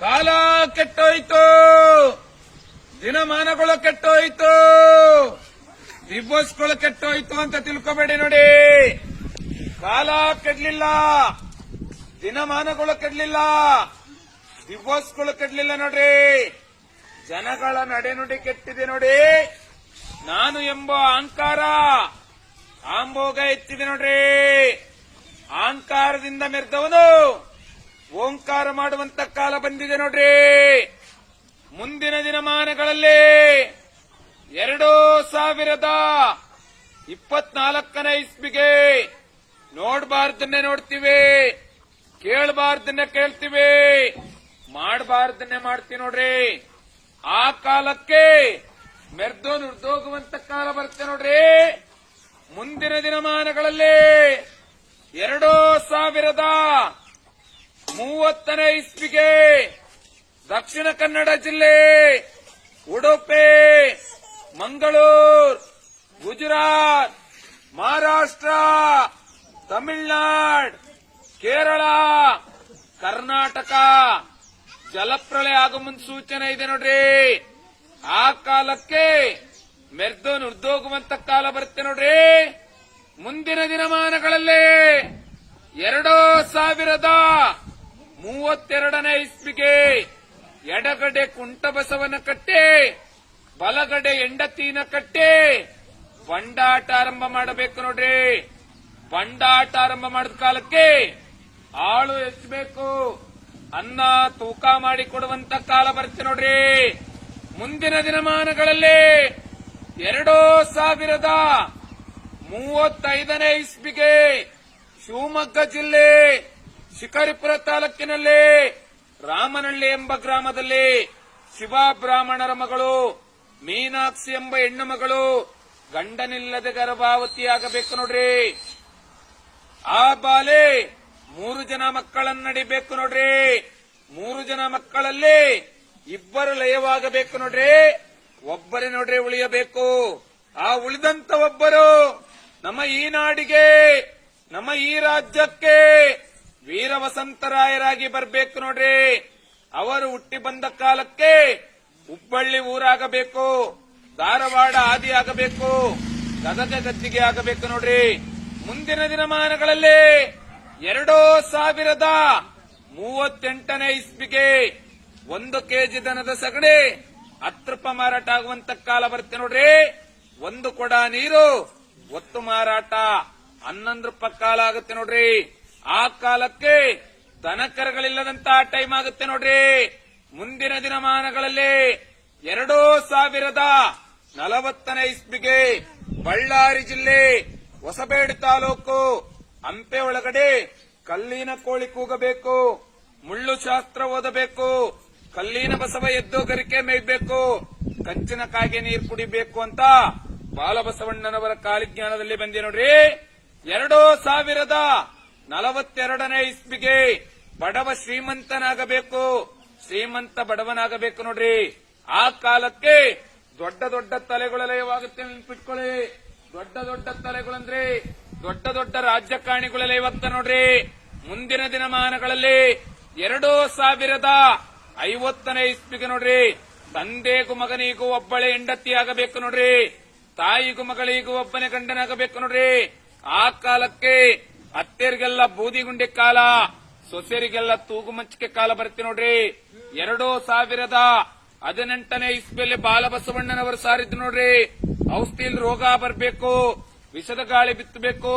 ಕಾಲ ಕೆಟ್ಟೋಯ್ತು. ದಿನಮಾನಗಳು ಕೆಟ್ಟೋಯ್ತು. ದಿಬ್ಬಸ್ಗಳು ಕೆಟ್ಟೋಯ್ತು ಅಂತ ತಿಳ್ಕೊಬೇಡಿ ನೋಡಿ. ಕಾಲ ಕೆಡ್ಲಿಲ್ಲ. ದಿನಮಾನಗಳು ಕೆಡ್ಲಿಲ್ಲ. ದಿವಸಗಳು ಕೆಡ್ಲಿಲ್ಲ ನೋಡ್ರಿ. ಜನಗಳ ನಡೆನುಡಿ ಕೆಟ್ಟಿದೆ ನೋಡಿ. ನಾನು ಎಂಬ ಅಹಂಕಾರ ಆಂಬೋಗ ಎತ್ತಿದೆ ನೋಡ್ರಿ. ಅಹಂಕಾರದಿಂದ ಮೆರೆದವನು ಓಂಕಾರ ಮಾಡುವಂತ ಕಾಲ ಬಂದಿದೆ ನೋಡ್ರಿ. ಮುಂದಿನ ದಿನಮಾನಗಳಲ್ಲಿ ಎರಡು ಸಾವಿರದ ಇಪ್ಪತ್ನಾಲ್ಕನೇ ಇಸ್ವಿಗೆ ನೋಡಬಾರ್ದನ್ನೇ ನೋಡ್ತೀವಿ, ಕೇಳಬಾರ್ದನ್ನೇ ಕೇಳ್ತೀವಿ, ಮಾಡಬಾರ್ದನ್ನೇ ಮಾಡ್ತೀವಿ ನೋಡ್ರಿ. ಆ ಕಾಲಕ್ಕೆ ಮೆರ್ದು ನುರ್ದೋಗುವಂತ ಕಾಲ ಬರುತ್ತೆ ನೋಡ್ರಿ. ಮುಂದಿನ ದಿನಮಾನಗಳಲ್ಲಿ ಎರಡು ಸಾವಿರದ ಮೂವತ್ತನೇ ಇಸ್ವಿಗೆ ದಕ್ಷಿಣ ಕನ್ನಡ ಜಿಲ್ಲೆ ಉಡುಪಿ, ಮಂಗಳೂರು, ಗುಜರಾತ್, ಮಹಾರಾಷ್ಟ್ರ, ತಮಿಳುನಾಡು, ಕೇರಳ, ಕರ್ನಾಟಕ. ಜಲಪ್ರಳಯ ಆಗೋ ಮುನ್ಸೂಚನೆ ಇದೆ ನೋಡ್ರಿ. ಆ ಕಾಲಕ್ಕೆ ಮೆರ್ದು ನುರ್ದೋಗುವಂತ ಕಾಲ ಬರುತ್ತೆ ನೋಡ್ರಿ. ಮುಂದಿನ ದಿನಮಾನಗಳಲ್ಲಿ ಎರಡು ಸಾವಿರದ ಮೂವತ್ತೆರಡನೇ ಇಸ್ವಿಗೆ ಎಡಗಡೆ ಕುಂಟಬಸವನ ಕಟ್ಟೆ, ಬಲಗಡೆ ಎಂಡತೀನ ಕಟ್ಟೆ. ಬಂಡಾಟ ಆರಂಭ ಮಾಡಬೇಕು ನೋಡ್ರಿ. ಬಂಡಾಟ ಆರಂಭ ಮಾಡಿದ ಕಾಲಕ್ಕೆ ಆಳು ಹೆಚ್ಚಬೇಕು ಅನ್ನ ತೂಕ ಮಾಡಿ ಕೊಡುವಂತ ಕಾಲ ಬರುತ್ತೆ ನೋಡ್ರಿ. ಮುಂದಿನ ದಿನಮಾನಗಳಲ್ಲಿ ಎರಡು ಸಾವಿರದ ಮೂವತ್ತೈದನೇ ಇಸ್ವಿಗೆ ಶಿವಮೊಗ್ಗ ಜಿಲ್ಲೆ ಶಿಕಾರಿಪುರ ತಾಲೂಕಿನಲ್ಲಿ ರಾಮನಹಳ್ಳಿ ಎಂಬ ಗ್ರಾಮದಲ್ಲಿ ಶಿವ ಬ್ರಾಹ್ಮಣರ ಮಗಳು, ಮೀನಾಕ್ಷಿ ಎಂಬ ಹೆಣ್ಣು ಮಗಳು ಗಂಡನಿಲ್ಲದೆ ಗರ್ಭಾವತಿಯಾಗಬೇಕು ನೋಡ್ರಿ. ಆ ಬಾಲೆ ಮೂರು ಜನ ಮಕ್ಕಳನ್ನ ನಡಿಬೇಕು ನೋಡ್ರಿ. ಮೂರು ಜನ ಮಕ್ಕಳಲ್ಲಿ ಇಬ್ಬರು ಲಯವಾಗಬೇಕು ನೋಡ್ರಿ. ಒಬ್ಬರೇ ನೋಡ್ರಿ ಉಳಿಯಬೇಕು. ಆ ಉಳಿದಂತ ಒಬ್ಬರು ನಮ್ಮ ಈ ನಾಡಿಗೆ, ನಮ್ಮ ಈ ರಾಜ್ಯಕ್ಕೆ ವೀರ ವಸಂತರಾಯರಾಗಿ ಬರ್ಬೇಕು ನೋಡ್ರಿ. ಅವರು ಹುಟ್ಟಿ ಬಂದ ಕಾಲಕ್ಕೆ ಹುಬ್ಬಳ್ಳಿ ಊರಾಗಬೇಕು, ಧಾರವಾಡ ಆದಿ ಆಗಬೇಕು, ಗದಗ ಗದ್ದಿಗೆ ಆಗಬೇಕು ನೋಡ್ರಿ. ಮುಂದಿನ ದಿನಮಾನಗಳಲ್ಲಿ ಎರಡು ಸಾವಿರದ ಮೂವತ್ತೆಂಟನೇ ಇಸ್ವಿಗೆ ಒಂದು ಕೆಜಿ ದನದ ಸಗಣಿ ಹತ್ತು ರೂಪಾಯಿ ಮಾರಾಟ ಆಗುವಂತ ಕಾಲ ಬರುತ್ತೆ ನೋಡ್ರಿ. ಒಂದು ಕೊಡ ನೀರು, ಒತ್ತು ಮಾರಾಟ, ಹನ್ನೊಂದು ರೂಪಾಯಿ ಕಾಲ ಆಗುತ್ತೆ ನೋಡ್ರಿ. ಆ ಕಾಲಕ್ಕೆ ದನಕರಗಳಿಲ್ಲದಂತ ಟೈಮ್ ಆಗುತ್ತೆ ನೋಡ್ರಿ. ಮುಂದಿನ ದಿನಮಾನಗಳಲ್ಲಿ ಎರಡು ಸಾವಿರದ ನಲವತ್ತನೇ ಇಸ್ವಿಗೆ ಬಳ್ಳಾರಿ ಜಿಲ್ಲೆ ಹೊಸಬೇಡು ತಾಲೂಕು ಹಂಪೆ ಒಳಗಡೆ ಕಲ್ಲಿನ ಕೋಳಿ ಕೂಗಬೇಕು, ಮುಳ್ಳು ಶಾಸ್ತ್ರ ಓದಬೇಕು, ಕಲ್ಲಿನ ಬಸವ ಎದ್ದು ಗರಿಕೆ ಮೇಯ್ಬೇಕು ಕಂಚಿನ ಕಾಗೆ ನೀರು ಕುಡಿಬೇಕು ಅಂತ ಬಾಲಬಸವಣ್ಣನವರ ಕಾಲಿಜ್ಞಾನದಲ್ಲಿ ಬಂದಿ ನೋಡ್ರಿ. ಎರಡು ಸಾವಿರದ ನಲವತ್ತೆರಡನೇ ಇಸ್ವಿಗೆ ಬಡವ ಶ್ರೀಮಂತನಾಗಬೇಕು. ಶ್ರೀಮಂತ ಬಡವನಾಗಬೇಕು ನೋಡ್ರಿ. ಆ ಕಾಲಕ್ಕೆ ದೊಡ್ಡ ದೊಡ್ಡ ತಲೆಗಳ ಲಯವಾಗುತ್ತೆ ನೆನ್ಪಿಟ್ಕೊಳ್ಳಿ. ದೊಡ್ಡ ದೊಡ್ಡ ತಲೆಗಳಂದ್ರೆ ದೊಡ್ಡ ದೊಡ್ಡ ರಾಜಕಾರಣಿಗಳ ಲಯವಾಗ್ತಾ ನೋಡ್ರಿ. ಮುಂದಿನ ದಿನಮಾನಗಳಲ್ಲಿ ಎರಡು ಸಾವಿರದ ಐವತ್ತನೇ ಇಸ್ವಿಗೆ ನೋಡ್ರಿ. ತಂದೆಗೂ ಮಗನಿಗೂ ಒಬ್ಬಳೆ ಹೆಂಡತಿ ಆಗಬೇಕು ನೋಡ್ರಿ. ತಾಯಿಗೂ ಮಗಳಿಗೂ ಒಬ್ಬನೇ ಗಂಡನಾಗಬೇಕು ನೋಡ್ರಿ. ಆ ಕಾಲಕ್ಕೆ ಅತ್ತೆರಿಗೆಲ್ಲ ಬೂದಿಗುಂಡೆ ಕಾಲ, ಸೊಸೆರಿಗೆಲ್ಲ ತೂಗು ಮಂಚಿಕೆ ಕಾಲ ಬರುತ್ತೆ ನೋಡ್ರಿ. ಎರಡು ಸಾವಿರದ ಹದಿನೆಂಟನೇ ಇಸ್ವಿಯಲ್ಲಿ ಬಾಲಬಸವಣ್ಣನವರು ಸಾರಿದ್ರು ನೋಡ್ರಿ. ಔಷಧಿಯಲ್ಲಿ ರೋಗ ಬರಬೇಕು, ವಿಷದ ಗಾಳಿ ಬಿತ್ತಬೇಕು,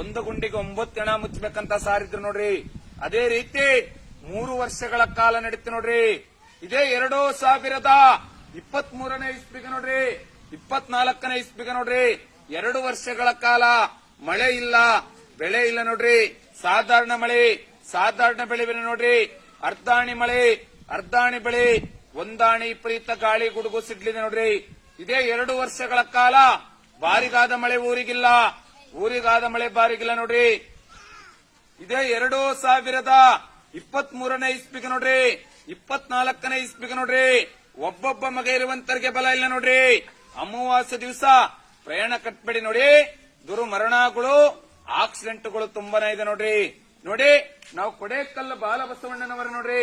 ಒಂದು ಗುಂಡಿಗೆ ಒಂಬತ್ತು ಹೆಣ ಮುಚ್ಚಬೇಕಂತ ಸಾರಿದ್ರು ನೋಡ್ರಿ. ಅದೇ ರೀತಿ ಮೂರು ವರ್ಷಗಳ ಕಾಲ ನಡೀತು ನೋಡ್ರಿ. ಇದೇ ಎರಡು ಸಾವಿರದ ಇಪ್ಪತ್ತ್ ಮೂರನೇ ಇಸ್ಪಿಗೆ ನೋಡ್ರಿ. ಇಪ್ಪತ್ನಾಲ್ಕನೇ ಇಸ್ಬಿಗೆ ನೋಡ್ರಿ. ಎರಡು ವರ್ಷಗಳ ಕಾಲ ಮಳೆ ಇಲ್ಲ ಬೆಳೆ ಇಲ್ಲ ನೋಡ್ರಿ. ಸಾಧಾರಣ ಮಳೆ, ಸಾಧಾರಣ ಬೆಳೆ ನೋಡ್ರಿ. ಅರ್ಧಾಣಿ ಮಳೆ, ಅರ್ಧಾಣಿ ಬೆಳೆ ಒಂದಾಣಿ ವಿಪರೀತ ಗಾಳಿ ಗುಡುಗು ಸಿಡ್ಲಿದೆ ನೋಡ್ರಿ. ಇದೇ ಎರಡು ವರ್ಷಗಳ ಕಾಲ ಬಾರಿಗಾದ ಮಳೆ ಊರಿಗಿಲ್ಲ. ಊರಿಗಾದ ಮಳೆ ಬಾರಿಗಿಲ್ಲ ನೋಡ್ರಿ. ಇದೇ ಎರಡು ಸಾವಿರದ ಇಪ್ಪತ್ತ್ ಮೂರನೇ ಇಸ್ಪಿಗೆ ನೋಡ್ರಿ. ಇಪ್ಪತ್ನಾಲ್ಕನೇ ಇಸ್ಪಿಗೆ ನೋಡ್ರಿ. ಒಬ್ಬೊಬ್ಬ ಮಗ ಇರುವಂತರಿಗೆ ಬಲ ಇಲ್ಲ ನೋಡ್ರಿ. ಅಮಾವಾಸ್ಯ ದಿವಸ ಪ್ರಯಾಣ ಕಟ್ಬೇಡಿ ನೋಡಿ. ದುರ್ಮರಣಗಳು ಆಕ್ಸಿಡೆಂಟ್ಗಳು ತುಂಬಾನೇ ಇದೆ ನೋಡ್ರಿ. ನೋಡಿ, ನಾವು ಕೊಡೇಕಲ್ಲ ಬಾಲಬಸವಣ್ಣನವರ ನೋಡ್ರಿ.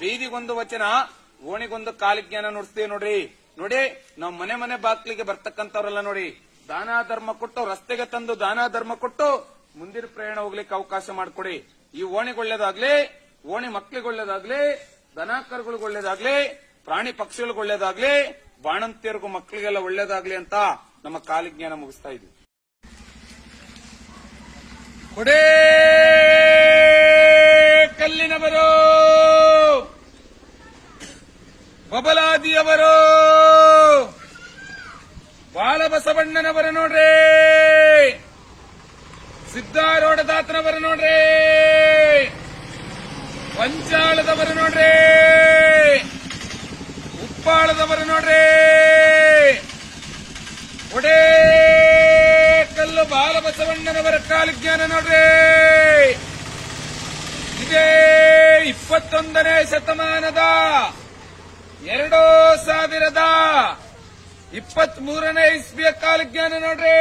ಬೀದಿಗೊಂದು ವಚನ, ಓಣಿಗೊಂದು ಕಾಲಿಜ್ಞಾನ ನುಡಿಸ್ತೀವಿ ನೋಡ್ರಿ. ನೋಡಿ, ನಾವ್ ಮನೆ ಮನೆ ಬಾಕ್ಲಿಗೆ ಬರ್ತಕ್ಕಂಥವ್ರಲ್ಲ ನೋಡಿ. ದಾನ ಧರ್ಮ ಕೊಟ್ಟು ರಸ್ತೆಗೆ ತಂದು ದಾನ ಧರ್ಮ ಕೊಟ್ಟು ಮುಂದಿನ ಪ್ರಯಾಣ ಹೋಗ್ಲಿಕ್ಕೆ ಅವಕಾಶ ಮಾಡಿಕೊಡಿ. ಈ ಓಣಿಗೆ ಒಳ್ಳೇದಾಗ್ಲಿ ಓಣಿ ಮಕ್ಳಿಗೆ ಒಳ್ಳೇದಾಗ್ಲಿ ಒಳ್ಳೇದಾಗ್ಲಿ ಪ್ರಾಣಿ ಪಕ್ಷಿಗಳಿಗೆ ಒಳ್ಳೇದಾಗ್ಲಿ ಬಾಣಂತಿಯರಿಗೂ ಮಕ್ಕಳಿಗೆಲ್ಲ ಒಳ್ಳೇದಾಗ್ಲಿ ಅಂತ ನಮ್ಮ ಕಾಲಿಜ್ಞಾನ ಮುಗಿಸ್ತಾ ಇದ್ವಿ. ಕೊಡೇ ಕಲ್ಲಿನವರು ಬಬಲಾದಿಯವರು ಬಾಲಬಸವಣ್ಣನವರು ನೋಡ್ರಿ ಸಿದ್ದಾರೋಡದಾತನವರು ನೋಡ್ರಿ ಪಂಚಾಳದವರು ನೋಡ್ರಿ ಉಪ್ಪಾಳದವರು ನೋಡ್ರಿ. ಒಡೇ ಕಲ್ಲು ಬಾಲಬಸವಣ್ಣನವರ ಕಾಲಿಜ್ಞಾನ ನೋಡ್ರಿ ಇದೇ ಇಪ್ಪತ್ತೊಂದನೇ ಶತಮಾನದ ಎರಡು ಸಾವಿರದ ಇಪ್ಪತ್ಮೂರನೇ ಇಸ್ವಿಯ ಕಾಲಜ್ಞಾನ ನೋಡ್ರಿ.